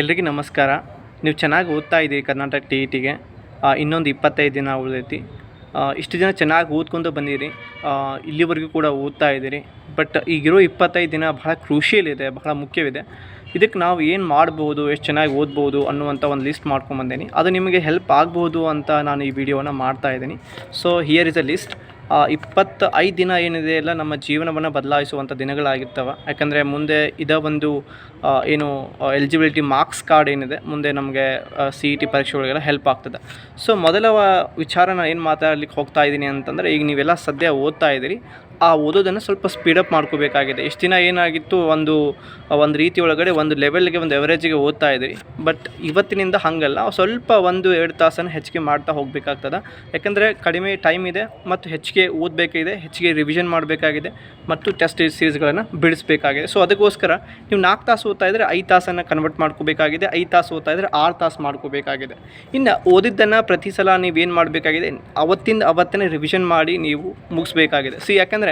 ಎಲ್ರಿಗೂ ನಮಸ್ಕಾರ. ನೀವು ಚೆನ್ನಾಗಿ ಓದ್ತಾ ಇದ್ದೀರಿ ಕರ್ನಾಟಕ ಟಿ ಇ ಇನ್ನೊಂದು ಇಪ್ಪತ್ತೈದು ದಿನ ಉಳಿದೈತಿ. ಇಷ್ಟು ಜನ ಚೆನ್ನಾಗಿ ಓದ್ಕೊಂಡು ಬಂದಿರಿ. ಇಲ್ಲಿವರೆಗೂ ಕೂಡ ಓದ್ತಾ ಇದ್ದೀರಿ. ಬಟ್ ಈಗಿರೋ ಇಪ್ಪತ್ತೈದು ದಿನ ಬಹಳ ಕ್ರೂಷಿಯಲ್ ಇದೆ ಬಹಳ ಮುಖ್ಯವಿದೆ. ಇದಕ್ಕೆ ನಾವು ಏನು ಮಾಡ್ಬೋದು, ಎಷ್ಟು ಚೆನ್ನಾಗಿ ಓದ್ಬೋದು ಅನ್ನುವಂಥ ಒಂದು ಲಿಸ್ಟ್ ಮಾಡ್ಕೊಂಬಂದೇನಿ ಅದು ನಿಮಗೆ ಹೆಲ್ಪ್ ಆಗ್ಬೋದು ಅಂತ ನಾನು ಈ ವಿಡಿಯೋನ ಮಾಡ್ತಾ ಇದ್ದೀನಿ. So here is a list ಇಪ್ಪತ್ತು ಐದು ದಿನ ಏನಿದೆ ಎಲ್ಲ ನಮ್ಮ ಜೀವನವನ್ನು ಬದಲಾಯಿಸುವಂಥ ದಿನಗಳಾಗಿರ್ತವೆ. ಯಾಕಂದರೆ ಮುಂದೆ ಇದ ಒಂದು ಏನು ಎಲಿಜಿಬಿಲಿಟಿ ಮಾರ್ಕ್ಸ್ ಕಾರ್ಡ್ ಏನಿದೆ, ಮುಂದೆ ನಮಗೆ ಸಿ ಇ ಟಿ ಪರೀಕ್ಷೆ ಒಳಗೆಲ್ಲ ಹೆಲ್ಪ್ ಆಗ್ತದೆ. ಸೊ ಮೊದಲ ವಿಚಾರ ಏನು ಮಾತಾಡ್ಲಿಕ್ಕೆ ಹೋಗ್ತಾ ಇದ್ದೀನಿ ಅಂತಂದರೆ, ಈಗ ನೀವೆಲ್ಲ ಸದ್ಯ ಓದ್ತಾ ಇದ್ದೀರಿ. ಆ ಓದೋದನ್ನು ಸ್ವಲ್ಪ ಸ್ಪೀಡಪ್ ಮಾಡ್ಕೋಬೇಕಾಗಿದೆ. ಇಷ್ಟು ದಿನ ಏನಾಗಿತ್ತು, ಒಂದು ಒಂದು ರೀತಿ ಒಳಗಡೆ ಒಂದು ಲೆವೆಲ್ಗೆ ಒಂದು ಎವರೇಜಿಗೆ ಓದ್ತಾ ಇದ್ರಿ. ಬಟ್ ಇವತ್ತಿನಿಂದ ಹಾಗಲ್ಲ. ಸ್ವಲ್ಪ ಒಂದು, ಎರಡು ತಾಸನ್ನು ಹೆಚ್ಚಿಗೆ ಮಾಡ್ತಾ ಹೋಗಬೇಕಾಗ್ತದೆ. ಯಾಕಂದರೆ ಕಡಿಮೆ ಟೈಮ್ ಇದೆ ಮತ್ತು ಹೆಚ್ಚಿಗೆ ಓದಬೇಕಿದೆ ಹೆಚ್ಚಿಗೆ ರಿವಿಷನ್ ಮಾಡಬೇಕಾಗಿದೆ ಮತ್ತು ಟೆಸ್ಟ್ ಸೀರೀಸ್ಗಳನ್ನು ಬಿಡಿಸಬೇಕಾಗಿದೆ. ಸೊ ಅದಕ್ಕೋಸ್ಕರ ನೀವು ನಾಲ್ಕು ತಾಸು ಓದ್ತಾ ಇದ್ದರೆ ಐದು ತಾಸನ್ನು ಕನ್ವರ್ಟ್ ಮಾಡ್ಕೋಬೇಕಾಗಿದೆ, ಐದು ತಾಸು ಓದ್ತಾ ಇದ್ದರೆ ಆರು ತಾಸು ಮಾಡ್ಕೋಬೇಕಾಗಿದೆ. ಇನ್ನು ಓದಿದ್ದನ್ನು ಪ್ರತಿ ಸಲ ನೀವೇನು ಮಾಡಬೇಕಾಗಿದೆ, ಅವತ್ತಿಂದ ಅವತ್ತನೇ ರಿವಿಷನ್ ಮಾಡಿ ನೀವು ಮುಗಿಸ್ಬೇಕಾಗಿದೆ. ಸಿ ಯಾಕಂದರೆ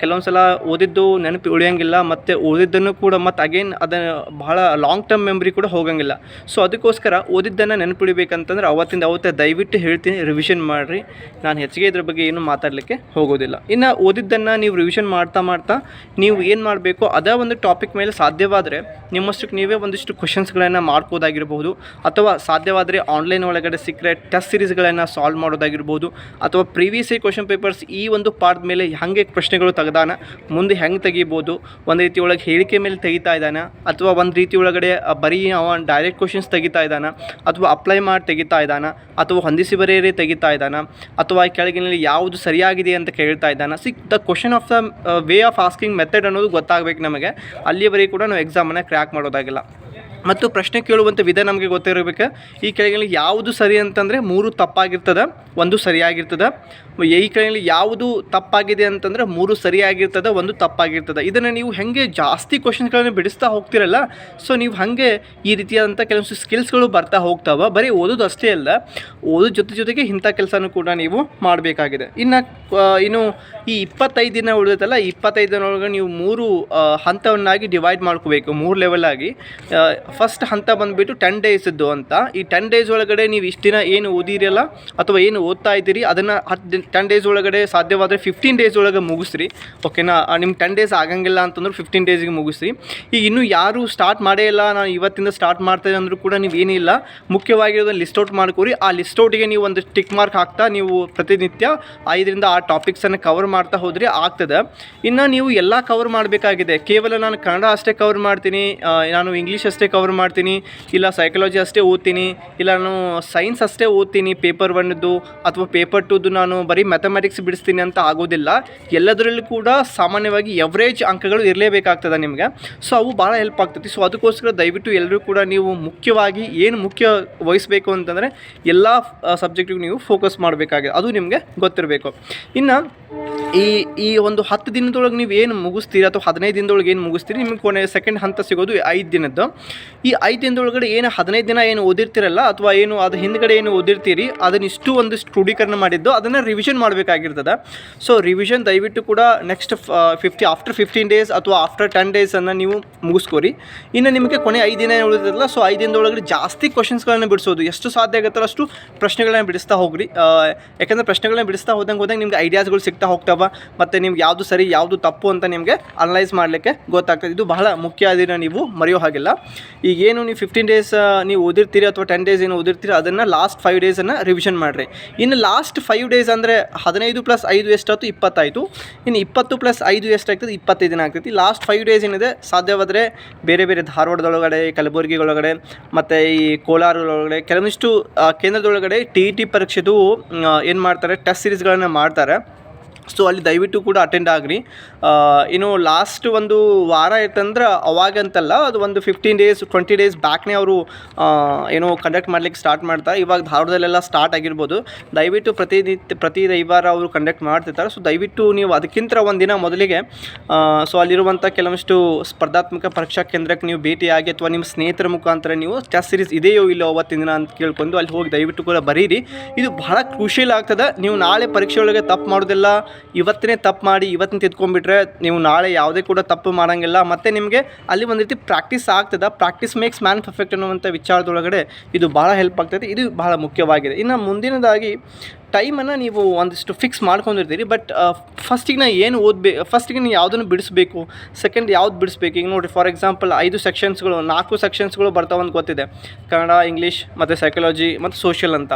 ಕೆಲವೊಂದು ಸಲ ಓದಿದ್ದು ನೆನಪು ಉಳಿಯೋಂಗಿಲ್ಲ, ಮತ್ತು ಓದಿದ್ದನ್ನು ಕೂಡ ಮತ್ತು ಅಗೇನ್ ಅದನ್ನು ಬಹಳ ಲಾಂಗ್ ಟರ್ಮ್ ಮೆಮ್ರಿ ಕೂಡ ಹೋಗೋಂಗಿಲ್ಲ. ಸೊ ಅದಕ್ಕೋಸ್ಕರ ಓದಿದ್ದನ್ನು ನೆನಪಿಡಿಬೇಕಂತಂದ್ರೆ ಅವತ್ತಿಂದ ಅವತ್ತೇ ದಯವಿಟ್ಟು ಹೇಳ್ತೀನಿ ರಿವಿಷನ್ ಮಾಡಿರಿ. ನಾನು ಹೆಚ್ಚಿಗೆ ಇದ್ರ ಬಗ್ಗೆ ಏನು ಮಾತಾಡಲಿಕ್ಕೆ ಹೋಗೋದಿಲ್ಲ. ಇನ್ನು ಓದಿದ್ದನ್ನು ನೀವು ರಿವಿಷನ್ ಮಾಡ್ತಾ ಮಾಡ್ತಾ ನೀವು ಏನು ಮಾಡಬೇಕು ಅದೇ ಒಂದು ಟಾಪಿಕ್ ಮೇಲೆ ಸಾಧ್ಯವಾದರೆ ನಿಮ್ಮಷ್ಟಕ್ಕೆ ನೀವೇ ಒಂದಿಷ್ಟು ಕ್ವಶನ್ಸ್ಗಳನ್ನು ಮಾಡ್ಕೋದಾಗಿರ್ಬೋದು ಅಥವಾ ಸಾಧ್ಯವಾದರೆ ಆನ್ಲೈನ್ ಒಳಗಡೆ ಸಿಕ್ಕರೆ ಟೆಸ್ಟ್ ಸಿರೀಸ್ಗಳನ್ನು ಸಾಲ್ವ್ ಮಾಡೋದಾಗಿರ್ಬೋದು, ಅಥವಾ ಪ್ರೀವಿಯಸ್ ಕ್ವಶನ್ ಪೇಪರ್ಸ್ ಈ ಒಂದು ಪಾರ್ಟ್ ಮೇಲೆ ಹಾಗೆ ಪ್ರಶ್ನೆಗಳು ತೆಗೆದಾನ, ಮುಂದೆ ಹೆಂಗೆ ತೆಗಿಬೋದು? ಒಂದು ರೀತಿ ಒಳಗೆ ಹೇಳಿಕೆ ಮೇಲೆ ತೆಗಿತಾ ಇದ್ದಾನೆ ಅಥವಾ ಒಂದು ರೀತಿ ಒಳಗಡೆ ಬರೀ ಅವ ಡೈರೆಕ್ಟ್ ಕ್ವಶನ್ಸ್ ತೆಗಿತಾ ಇದ್ದಾನೆ ಅಥವಾ ಅಪ್ಲೈ ಮಾಡಿ ತೆಗಿತಾ ಇದ್ದಾನೆ ಅಥವಾ ಹೊಂದಿಸಿ ಬರೆಯರೇ ತೆಗಿತಾ ಇದ್ದಾನ ಅಥವಾ ಕೆಳಗಿನಲ್ಲಿ ಯಾವುದು ಸರಿಯಾಗಿದೆ ಅಂತ ಕೇಳ್ತಾ ಇದ್ದಾನೆ sick the question of the way of asking method ಅನ್ನೋದು ಗೊತ್ತಾಗಬೇಕು ನಮಗೆ. ಅಲ್ಲಿಯವರೆಗೆ ಕೂಡ ನಾವು ಎಕ್ಸಾಮನ್ನು ಕ್ರ್ಯಾಕ್ ಮಾಡೋದಾಗಿಲ್ಲ. ಮತ್ತು ಪ್ರಶ್ನೆ ಕೇಳುವಂಥ ವಿಧ ನಮಗೆ ಗೊತ್ತಿರಬೇಕು ಈ ಕೆಳಗಿನಲ್ಲಿ ಯಾವುದು ಸರಿ ಅಂತಂದರೆ ಮೂರು ತಪ್ಪಾಗಿರ್ತದೆ, ಒಂದು ಸರಿಯಾಗಿರ್ತದೆ. ಈ ಕೆಳಗಿನಲ್ಲಿ ಯಾವುದು ತಪ್ಪಾಗಿದೆ ಅಂತಂದರೆ ಮೂರು ಸರಿಯಾಗಿರ್ತದೆ, ಒಂದು ತಪ್ಪಾಗಿರ್ತದೆ. ಇದನ್ನು ನೀವು ಹೆಂಗೆ ಜಾಸ್ತಿ ಕ್ವಶನ್ಸ್ಗಳನ್ನು ಬಿಡಿಸ್ತಾ ಹೋಗ್ತಿರಲ್ಲ ಸೊ ನೀವು ಹಾಗೆ ಈ ರೀತಿಯಾದಂಥ ಕೆಲವೊಂದು ಸ್ಕಿಲ್ಸ್ಗಳು ಬರ್ತಾ ಹೋಗ್ತಾವೆ. ಬರೀ ಓದೋದು ಅಷ್ಟೇ ಅಲ್ಲ, ಓದೋ ಜೊತೆ ಜೊತೆಗೆ ಇಂಥ ಕೆಲಸನೂ ಕೂಡ ನೀವು ಮಾಡಬೇಕಾಗಿದೆ. ಇನ್ನು ಇನ್ನು ಈ ಇಪ್ಪತ್ತೈದು ದಿನ ಉಳಿದೈತಲ್ಲ ಇಪ್ಪತ್ತೈದು ದಿನ ಒಳಗೆ ನೀವು ಮೂರು ಹಂತವನ್ನಾಗಿ ಡಿವೈಡ್ ಮಾಡ್ಕೋಬೇಕು, ಮೂರು ಲೆವೆಲ್ ಆಗಿ. ಫಸ್ಟ್ ಹಂತ ಬಂದುಬಿಟ್ಟು ಟೆನ್ ಡೇಸಿದ್ದು ಅಂತ. ಈ ಟೆನ್ ಡೇಸ್ ಒಳಗಡೆ ನೀವು ಇಷ್ಟು ದಿನ ಏನು ಓದಿರಲ್ಲ ಅಥವಾ ಏನು ಓದ್ತಾ ಇದ್ದೀರಿ, ಅದನ್ನು ಹತ್ತು ಟೆನ್ ಡೇಸ್ ಒಳಗಡೆ ಸಾಧ್ಯವಾದರೆ ಫಿಫ್ಟೀನ್ ಡೇಸ್ ಒಳಗೆ ಮುಗಿಸ್ರಿ. ಓಕೆನಾ ನಿಮ್ಗೆ ಟೆನ್ ಡೇಸ್ ಆಗಂಗಿಲ್ಲ ಅಂತಂದ್ರೆ ಫಿಫ್ಟೀನ್ ಡೇಸ್ಗೆ ಮುಗಿಸ್ರಿ. ಈಗ ಇನ್ನೂ ಯಾರು ಸ್ಟಾರ್ಟ್ ಮಾಡೇ ಇಲ್ಲ, ನಾನು ಇವತ್ತಿಂದ ಸ್ಟಾರ್ಟ್ ಮಾಡ್ತೇನೆ ಅಂದರೂ ಕೂಡ ನೀವು ಏನಿಲ್ಲ. ಮುಖ್ಯವಾಗಿರೋದನ್ನು ಲಿಸ್ಟ್ ಔಟ್ ಮಾಡ್ಕೋರಿ. ಆ ಲಿಸ್ಟ್ ಔಟಿಗೆ ನೀವು ಒಂದು ಟಿಕ್ ಮಾರ್ಕ್ ಹಾಕ್ತಾ ನೀವು ಪ್ರತಿನಿತ್ಯ ಐದರಿಂದ ಆ ಟಾಪಿಕ್ಸನ್ನು ಕವರ್ ಮಾಡ್ತಾ ಹೋದರೆ ಆಗ್ತದೆ. ಇನ್ನು ನೀವು ಎಲ್ಲ ಕವರ್ ಮಾಡಬೇಕಾಗಿದೆ. ಕೇವಲ ನಾನು ಕನ್ನಡ ಅಷ್ಟೇ ಕವರ್ ಮಾಡ್ತೀನಿ ನಾನು ಇಂಗ್ಲೀಷ್ ಅಷ್ಟೇ ಕವರ್ ಮಾಡ್ತೀನಿ, ಇಲ್ಲ ಸೈಕಾಲಜಿ ಅಷ್ಟೇ ಓದ್ತೀನಿ, ಇಲ್ಲ ನಾನು ಸೈನ್ಸ್ ಅಷ್ಟೇ ಓದ್ತೀನಿ ಪೇಪರ್ ಒನ್ದು ಅಥವಾ ಪೇಪರ್ ಟೂದು ನಾನು ಬರೀ ಮ್ಯಾಥಮೆಟಿಕ್ಸ್ ಬಿಡಿಸ್ತೀನಿ ಅಂತ ಆಗೋದಿಲ್ಲ. ಎಲ್ಲದರಲ್ಲೂ ಕೂಡ ಸಾಮಾನ್ಯವಾಗಿ ಎವರೇಜ್ ಅಂಕಗಳು ಇರಲೇಬೇಕಾಗ್ತದೆ ನಿಮಗೆ. ಸೊ ಅವು ಭಾಳ ಹೆಲ್ಪ್ ಆಗ್ತದೆ. ಸೊ ಅದಕ್ಕೋಸ್ಕರ ದಯವಿಟ್ಟು ಎಲ್ಲರೂ ಕೂಡ ನೀವು ಮುಖ್ಯವಾಗಿ ಏನು ಮುಖ್ಯ ವಹಿಸಬೇಕು ಅಂತಂದರೆ ಎಲ್ಲ ಸಬ್ಜೆಕ್ಟಿಗೂ ನೀವು ಫೋಕಸ್ ಮಾಡಬೇಕಾಗಿದೆ. ಅದು ನಿಮಗೆ ಗೊತ್ತಿರಬೇಕು. ಇನ್ನು ಈ ಈ ಒಂದು ಹತ್ತು ದಿನದೊಳಗೆ ನೀವು ಏನು ಮುಗಿಸ್ತೀರಿ ಅಥವಾ ಹದಿನೈದು ದಿನದೊಳಗೆ ಏನು ಮುಗಿಸ್ತೀರಿ, ನಿಮಗೆ ಕೊನೆ ಸೆಕೆಂಡ್ ಹಂತ ಸಿಗೋದು ಐದು ದಿನದ್ದು. ಈ ಐದು ದಿನದೊಳಗಡೆ ಏನು ಹದಿನೈದು ದಿನ ಏನು ಓದಿರ್ತೀರಲ್ಲ ಅಥವಾ ಏನು ಅದು ಹಿಂದ್ಗಡೆ ಏನು ಓದಿರ್ತೀರಿ, ಅದನ್ನ ಇಷ್ಟು ಒಂದು ಕ್ರೋಢೀಕರಣ ಮಾಡಿದ್ದು, ಅದನ್ನು ರಿವಿಷನ್ ಮಾಡಬೇಕಾಗಿರ್ತದೆ. ಸೊ ರಿವಿಷನ್ ದಯವಿಟ್ಟು ಕೂಡ next fifty after fifteen days ಅಥವಾ ಆಫ್ಟರ್ ಟೆನ್ ಡೇಸನ್ನು ನೀವು ಮುಗಿಸ್ಕೋರಿ. ಇನ್ನು ನಿಮಗೆ ಕೊನೆ ಐದು ದಿನ ಉಳಿದಿರಲ್ಲ ಸೊ ಐದು ದಿನದೊಳಗಡೆ ಜಾಸ್ತಿ ಕ್ವಶನ್ಸ್ಗಳನ್ನು ಬಿಡಿಸೋದು. ಎಷ್ಟು ಸಾಧ್ಯ ಆಗುತ್ತಲ್ಲ ಅಷ್ಟು ಪ್ರಶ್ನೆಗಳನ್ನ ಬಿಡಿಸ್ತಾ ಹೋಗ್ರಿ. ಯಾಕಂದರೆ ಪ್ರಶ್ನೆಗಳನ್ನ ಬಿಡಿಸ್ತಾ ಹೋದಂಗೆ ಹೋದಂಗೆ ನಿಮ್ಗೆ ಐಡಿಯಾಸ್ಗಳು ಸಿಗ್ತಾ ಹೋಗ್ತಾವ ಮತ್ತು ನಿಮ್ಗೆ ಯಾವುದು ಸರಿ, ಯಾವುದು ತಪ್ಪು ಅಂತ ನಿಮಗೆ ಅನಲೈಸ್ ಮಾಡಲಿಕ್ಕೆ ಗೊತ್ತಾಗ್ತದೆ. ಇದು ಬಹಳ ಮುಖ್ಯ ಅದನ್ನು ನೀವು ಮರೆಯೋ ಹಾಗಿಲ್ಲ. ಈಗೇನು ನೀವು ಫಿಫ್ಟೀನ್ ಡೇಸ್ ನೀವು ಓದಿರ್ತೀರಿ ಅಥವಾ ಟೆನ್ ಡೇಸ್ ಏನು ಓದಿರ್ತೀರಿ, ಅದನ್ನು ಲಾಸ್ಟ್ ಫೈವ್ ಡೇಸನ್ನು ರಿವಿಷನ್ ಮಾಡಿರಿ. ಇನ್ನು ಲಾಸ್ಟ್ ಫೈವ್ ಡೇಸ್ ಅಂದರೆ ಹದಿನೈದು ಪ್ಲಸ್ ಐದು ಎಷ್ಟಾಯ್ತು? ಇಪ್ಪತ್ತಾಯಿತು. ಇನ್ನು ಇಪ್ಪತ್ತು ಪ್ಲಸ್ ಐದು ಎಷ್ಟಾಗ್ತದೆ? ಇಪ್ಪತ್ತೈದು ದಿನ ಆಗ್ತೈತಿ. ಲಾಸ್ಟ್ ಫೈವ್ ಡೇಸ್ ಏನಿದೆ? ಸಾಧ್ಯವಾದರೆ ಬೇರೆ ಬೇರೆ ಧಾರವಾಡದೊಳಗಡೆ ಕಲಬುರಗಿಗೊಳಗಡೆ ಮತ್ತು ಈ ಕೋಲಾರದೊಳಗಡೆ, ಕೆಲವೊಂದಿಷ್ಟು ಕೇಂದ್ರದೊಳಗಡೆ ಟಿ ಇ ಟಿ ಪರೀಕ್ಷೆದು ಏನು ಮಾಡ್ತಾರೆ? ಟೆಸ್ಟ್ ಸೀರೀಸ್ಗಳನ್ನು ಮಾಡ್ತಾರೆ. ಸೊ ಅಲ್ಲಿ ದಯವಿಟ್ಟು ಕೂಡ ಅಟೆಂಡ್ ಆಗ್ರಿ. ಇನ್ನು ಲಾಸ್ಟ್ ಒಂದು ವಾರ ಇತ್ತಂದ್ರೆ ಅವಾಗಂತಲ್ಲ ಅದು ಒಂದು ಫಿಫ್ಟೀನ್ ಡೇಸ್ ಟ್ವೆಂಟಿ ಡೇಸ್ ಬ್ಯಾಕ್ನೇ ಅವರು ಏನೋ ಕಂಡಕ್ಟ್ ಮಾಡ್ಲಿಕ್ಕೆ ಸ್ಟಾರ್ಟ್ ಮಾಡ್ತಾರೆ ಇವಾಗ ಧಾರವಾಡದಲ್ಲೆಲ್ಲ ಸ್ಟಾರ್ಟ್ ಆಗಿರ್ಬೋದು. ದಯವಿಟ್ಟು ಪ್ರತಿನಿತ್ಯ ಪ್ರತಿ ರವಿವಾರ ಅವರು ಕಂಡಕ್ಟ್ ಮಾಡ್ತಿರ್ತಾರೆ. ಸೊ ದಯವಿಟ್ಟು ನೀವು ಅದಕ್ಕಿಂತ ಒಂದಿನ ಮೊದಲಿಗೆ ಸೊ ಅಲ್ಲಿರುವಂಥ ಕೆಲವಷ್ಟು ಸ್ಪರ್ಧಾತ್ಮಕ ಪರೀಕ್ಷಾ ಕೇಂದ್ರಕ್ಕೆ ನೀವು ಭೇಟಿಯಾಗಿ ಅಥವಾ ನಿಮ್ಮ ಸ್ನೇಹಿತರ ಮುಖಾಂತರ ನೀವು ಟೆಸ್ಟ್ ಸೀರೀಸ್ ಇದೆಯೋ ಇಲ್ಲೋ ಅವತ್ತಿನ ದಿನ ಅಂತ ಕೇಳ್ಕೊಂಡು ಅಲ್ಲಿ ಹೋಗಿ ದಯವಿಟ್ಟು ಕೂಡ ಬರೀರಿ. ಇದು ಬಹಳ ಕ್ರೂಷಿಯಲ್ ಆಗ್ತದೆ. ನೀವು ನಾಳೆ ಪರೀಕ್ಷೆ ಒಳಗೆ ತಪ್ಪು ಮಾಡೋದಿಲ್ಲ ಇವತ್ತೇ ತಪ್ಪು ಮಾಡಿ ಇವತ್ತಿನ ತಿದ್ಕೊಂಡ್ಬಿಟ್ರೆ ನೀವು ನಾಳೆ ಯಾವುದೇ ಕೂಡ ತಪ್ಪು ಮಾಡೋಂಗಿಲ್ಲ. ಮತ್ತು ನಿಮಗೆ ಅಲ್ಲಿ ಒಂದು ರೀತಿ ಪ್ರಾಕ್ಟೀಸ್ ಆಗ್ತದೆ. ಪ್ರಾಕ್ಟೀಸ್ ಮೇಕ್ಸ್ ಮ್ಯಾನ್ ಪರ್ಫೆಕ್ಟ್ ಅನ್ನುವಂಥ ವಿಚಾರದೊಳಗಡೆ ಇದು ಭಾಳ ಹೆಲ್ಪ್ ಆಗ್ತದೆ. ಇದು ಬಹಳ ಮುಖ್ಯವಾಗಿದೆ. ಇನ್ನು ಮುಂದಿನದಾಗಿ ಟೈಮನ್ನು ನೀವು ಒಂದಿಷ್ಟು ಫಿಕ್ಸ್ ಮಾಡ್ಕೊಂಡಿರ್ತೀರಿ. ಬಟ್ ಫಸ್ಟಿಗೆ ನಾ ಏನು ಓದಬೇಕು ಫಸ್ಟಿಗೆ ನೀವು ಯಾವುದನ್ನು ಬಿಡಿಸ್ಬೇಕು? ಸೆಕೆಂಡ್ ಯಾವ್ದು ಬಿಡಿಸ್ಬೇಕು? ಈಗ ನೋಡಿರಿ ಫಾರ್ ಎಕ್ಸಾಂಪಲ್ ಐದು ಸೆಕ್ಷನ್ಸ್ಗಳು ನಾಲ್ಕು ಸೆಕ್ಷನ್ಸ್ಗಳು ಬರ್ತಾವಂತ ಗೊತ್ತಿದೆ. ಕನ್ನಡ ಇಂಗ್ಲೀಷ್ ಮತ್ತು ಸೈಕಾಲಜಿ ಮತ್ತು ಸೋಷಿಯಲ್ ಅಂತ.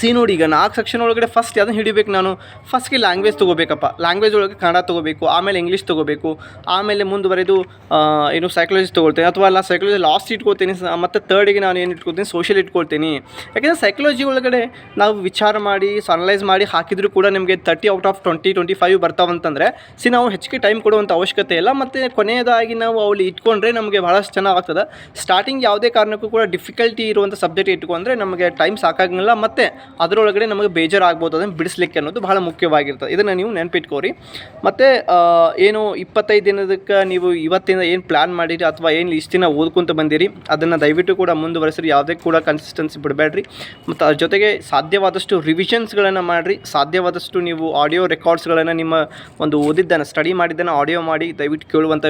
ಸಿ ನೋಡಿ, ಈಗ ನಾಲ್ಕು ಸೆಕ್ಷನ್ ಒಳಗಡೆ ಫಸ್ಟ್ ಅದನ್ನು ಹಿಡಿಬೇಕು ನಾನು? ಫಸ್ಟ್ಗೆ ಲ್ಯಾಂಗ್ವೇಜ್ ತೊಗೋಬೇಕಪ್ಪ. ಲ್ಯಾಂಗ್ವೇಜ್ ಒಳಗೆ ಕನ್ನಡ ತೊಗೋಬೇಕು, ಆಮೇಲೆ ಇಂಗ್ಲೀಷ್ ತೊಗೋಬೇಕು, ಆಮೇಲೆ ಮುಂದುವರೆದು ಏನು ಸೈಕಾಲಜಿ ತೊಗೊಳ್ತೇನೆ, ಅಥವಾ ಅಲ್ಲ ಸೈಕಾಲಜಿ ಲಾಸ್ಟ್ ಇಟ್ಕೊಳ್ತೀನಿ ಮತ್ತು ತರ್ಡಿಗೆ ನಾನು ಏನು ಇಟ್ಕೊಳ್ತೀನಿ? ಸೋಷಿಯಲ್ ಇಟ್ಕೊಳ್ತೀನಿ. ಯಾಕೆಂದರೆ ಸೈಕಾಲಜಿ ಒಳಗಡೆ ನಾವು ವಿಚಾರ ಮಾಡಿ ಅನಲೈಸ್ ಮಾಡಿ ಹಾಕಿದರೂ ಕೂಡ ನಿಮಗೆ thirty out of twenty twenty five ಬರ್ತಾವಂತಂದರೆ C ನಾವು ಹೆಚ್ಚಿಗೆ ಟೈಮ್ ಕೊಡುವಂಥ ಅವಶ್ಯಕತೆ ಇಲ್ಲ. ಮತ್ತು ಕೊನೆಯದಾಗಿ ನಾವು ಅವಳು ಇಟ್ಕೊಂಡ್ರೆ ನಮಗೆ ಭಾಳಷ್ಟು ಚೆನ್ನಾಗಾಗ್ತದೆ ಸ್ಟಾರ್ಟಿಂಗ್ ಯಾವುದೇ ಕಾರಣಕ್ಕೂ ಕೂಡ ಡಿಫಿಕಲ್ಟಿ ಇರುವಂಥ ಸಬ್ಜೆಕ್ಟ್ ಇಟ್ಕೊಂಡ್ರೆ ನಮಗೆ ಟೈಮ್ ಸಾಕಾಗಂಗಿಲ್ಲ ಮತ್ತು ಅದರೊಳಗಡೆ ನಮಗೆ ಬೇಜಾರಾಗ್ಬೋದು, ಅದನ್ನು ಬಿಡಿಸ್ಲಿಕ್ಕೆ ಅನ್ನೋದು ಬಹಳ ಮುಖ್ಯವಾಗಿರ್ತದೆ. ಇದನ್ನು ನೀವು ನೆನಪಿಟ್ಕೋರಿ. ಮತ್ತು ಏನು ಇಪ್ಪತ್ತೈದು ದಿನದಕ್ಕೆ ನೀವು ಇವತ್ತಿನ ಏನು ಪ್ಲ್ಯಾನ್ ಮಾಡಿರಿ ಅಥವಾ ಏನು ಇಷ್ಟು ದಿನ ಓದ್ಕೊಂತ ಬಂದಿರಿ, ಅದನ್ನು ದಯವಿಟ್ಟು ಕೂಡ ಮುಂದುವರೆಸಿರಿ. ಯಾವುದೇ ಕೂಡ ಕನ್ಸಿಸ್ಟೆನ್ಸಿ ಬಿಡಬೇಡ್ರಿ. ಮತ್ತು ಅದ್ರ ಜೊತೆಗೆ ಸಾಧ್ಯವಾದಷ್ಟು ರಿವಿಷನ್ಸ್ಗಳನ್ನು ಮಾಡಿರಿ. ಸಾಧ್ಯವಾದಷ್ಟು ನೀವು ಆಡಿಯೋ ರೆಕಾರ್ಡ್ಸ್ಗಳನ್ನು ನಿಮ್ಮ ಒಂದು ಓದಿದ್ದನ್ನು ಸ್ಟಡಿ ಮಾಡಿದ್ದನ್ನು ಆಡಿಯೋ ಮಾಡಿ ದಯವಿಟ್ಟು ಕೇಳುವಂಥ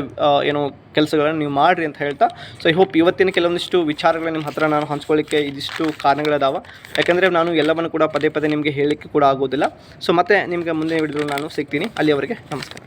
ಏನು ಕೆಲಸಗಳನ್ನು ನೀವು ಮಾಡಿರಿ ಅಂತ ಹೇಳ್ತಾ. ಸೊ ಐ ಹೋಪ್ ಇವತ್ತಿನ ಕೆಲವೊಂದಿಷ್ಟು ವಿಚಾರಗಳು ನಿಮ್ಮ ಹತ್ರ ನಾನು ಹಂಚ್ಕೊಳ್ಳಿಕ್ಕೆ ಇದಿಷ್ಟು ಕಾರಣಗಳದಾವ. ಯಾಕಂದರೆ ನಾನು ಎಲ್ಲವನ್ನು ಕೂಡ ಪದೇ ಪದೇ ನಿಮಗೆ ಹೇಳಲಿಕ್ಕೆ ಕೂಡ ಆಗೋದಿಲ್ಲ ಸೊ ಮತ್ತೆ ನಿಮಗೆ ಮುಂದೆ ಹಿಡಿದ್ರು ನಾನು ಸಿಗ್ತೀನಿ. ಅಲ್ಲಿಯವರೆಗೆ ನಮಸ್ಕಾರ.